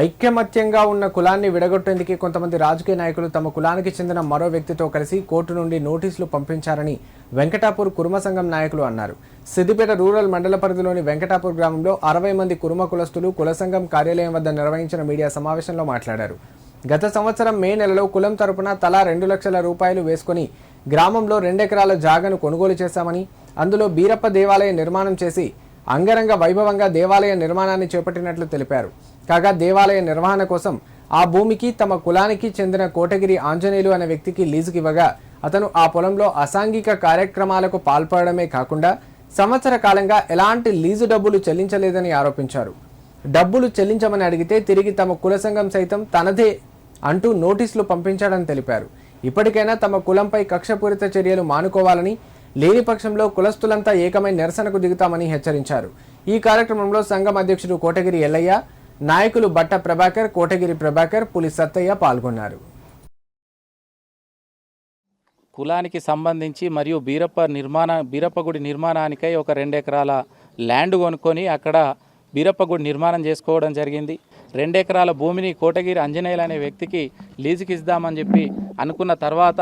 ఐక్యమత్యంగా ఉన్న కులాన్ని విడగొట్టేందుకు కొంతమంది రాజకీయ నాయకులు తమ కులానికి చెందిన మరో వ్యక్తితో కలిసి కోర్టు నుండి నోటీసులు పంపించారని వెంకటాపూర్ కురుమ సంఘం నాయకులు అన్నారు. సిద్దిపేట రూరల్ మండల పరిధిలోని వెంకటాపూర్ గ్రామంలో అరవై మంది కురుమ కులస్తులు కుల సంఘం కార్యాలయం వద్ద నిర్వహించిన మీడియా సమావేశంలో మాట్లాడారు. గత సంవత్సరం మే నెలలో కులం తరపున తలా రెండు లక్షల రూపాయలు వేసుకొని గ్రామంలో రెండెకరాల జాగను కొనుగోలు చేశామని అందులో బీరప్ప దేవాలయ నిర్మాణం చేసి అంగరంగ వైభవంగా దేవాలయ నిర్మాణాన్ని చేపట్టినట్లు తెలిపారు. కాగా దేవాలయ నిర్వహణ కోసం ఆ భూమికి తమ కులానికి చెందిన కోటగిరి ఆంజనేయులు అనే వ్యక్తికి లీజుకి ఇవ్వగా అతను ఆ పొలంలో అసాంఘిక కార్యక్రమాలకు పాల్పడమే కాకుండా సంవత్సర కాలంగా ఎలాంటి లీజు డబ్బులు చెల్లించలేదని ఆరోపించారు. డబ్బులు చెల్లించమని అడిగితే తిరిగి తమ కుల సంఘం సైతం తనదే అంటూ నోటీసులు పంపించాడని తెలిపారు. ఇప్పటికైనా తమ కులంపై కక్షపూరిత చర్యలు మానుకోవాలని లేని పక్షంలో కులస్తులంతా ఏకమై నిరసనకు దిగుతామని హెచ్చరించారు. ఈ కార్యక్రమంలో సంఘం అధ్యక్షుడు కోటగిరి ఎల్లయ్య నాయకులు బట్ట ప్రభాకర్ కోటగిరి ప్రభాకర్ పులి సత్తయ్య పాల్గొన్నారు. కులానికి సంబంధించి మరియు బీరప్ప నిర్మాణ బీరప్ప గుడి నిర్మాణానికై ఒక రెండు ఎకరాల ల్యాండ్ కొనుక్కొని అక్కడ బీరప్ప గుడి నిర్మాణం చేసుకోవడం జరిగింది. రెండు ఎకరాల భూమిని కోటగిరి అంజనేయులు అనే వ్యక్తికి లీజుకి ఇద్దామని చెప్పి అనుకున్న తర్వాత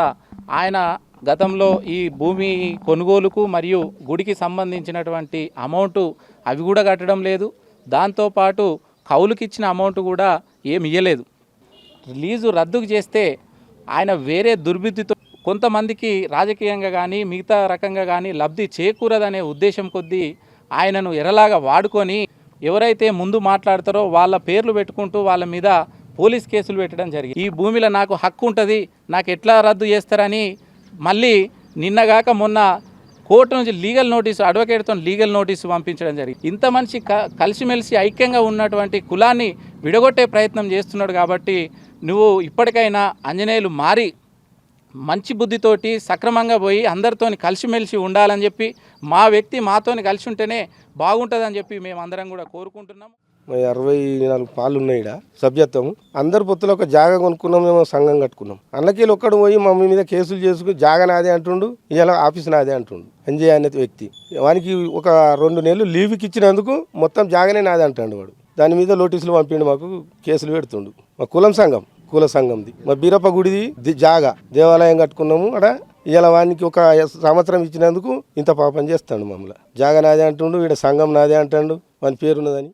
ఆయన గతంలో ఈ భూమి కొనుగోలుకు మరియు గుడికి సంబంధించినటువంటి అమౌంట్ అవి కూడా కట్టడం లేదు. దాంతోపాటు కౌలుకి ఇచ్చిన అమౌంట్ కూడా ఏమి ఇయ్యలేదు. లీజు రద్దుకు చేస్తే ఆయన వేరే దుర్బుద్ధితో కొంతమందికి రాజకీయంగా కానీ మిగతా రకంగా కానీ లబ్ధి చేకూరదనే ఉద్దేశం కొద్దీ ఆయనను ఎరలాగా వాడుకొని ఎవరైతే ముందు మాట్లాడతారో వాళ్ళ పేర్లు పెట్టుకుంటూ వాళ్ళ మీద పోలీస్ కేసులు పెట్టడం జరిగింది. ఈ భూమిలో నాకు హక్కు ఉంటుంది నాకు ఎట్లా రద్దు చేస్తారని మళ్ళీ నిన్నగాక మొన్న కోర్టు నుంచి లీగల్ నోటీసు అడ్వకేట్తో లీగల్ నోటీసు పంపించడం జరిగింది. ఇంత మనిషి క కలిసిమెలిసి ఐక్యంగా ఉన్నటువంటి కులాన్ని విడగొట్టే ప్రయత్నం చేస్తున్నాడు కాబట్టి నువ్వు ఇప్పటికైనా ఆంజనేయులు మారి మంచి బుద్ధితోటి సక్రమంగా పోయి అందరితోని కలిసిమెలిసి ఉండాలని చెప్పి మా వ్యక్తి మాతోని కలిసి ఉంటేనే బాగుంటుందని చెప్పి మేము అందరం కూడా కోరుకుంటున్నాము మరి అరవై నాలుగు పాలు ఉన్నాయి ఈడ సభ్యత్వం. అందరు పొత్తులు ఒక జాగా కొనుక్కున్నాం మేము సంఘం కట్టుకున్నాం. అన్నకీలు ఒక్కడు పోయి మమ్మీ మీద కేసులు చేసుకుని జాగా నాదే అంటుండు ఇలా ఆఫీస్ నాదే అంటుండు. అంజయ్ అనే వ్యక్తి. వానికి ఒక రెండు నెలలు లీవ్కి ఇచ్చినందుకు మొత్తం జాగానే నాదే అంటాడు వాడు. దాని మీద నోటీసులు పంపిండు మాకు కేసులు పెడుతుండు. మా కులం సంఘం కుల సంఘంది. మా బీరప్ప గుడిది జాగా. దేవాలయం కట్టుకున్నాము అక్కడ. ఇలా వానికి ఒక సంవత్సరం ఇచ్చినందుకు ఇంత పాపం చేస్తాడు మమ్మల్ని. జాగా నాదే అంటుండు ఈడ సంఘం నాదే అంటాడు వాని పేరున్నదని.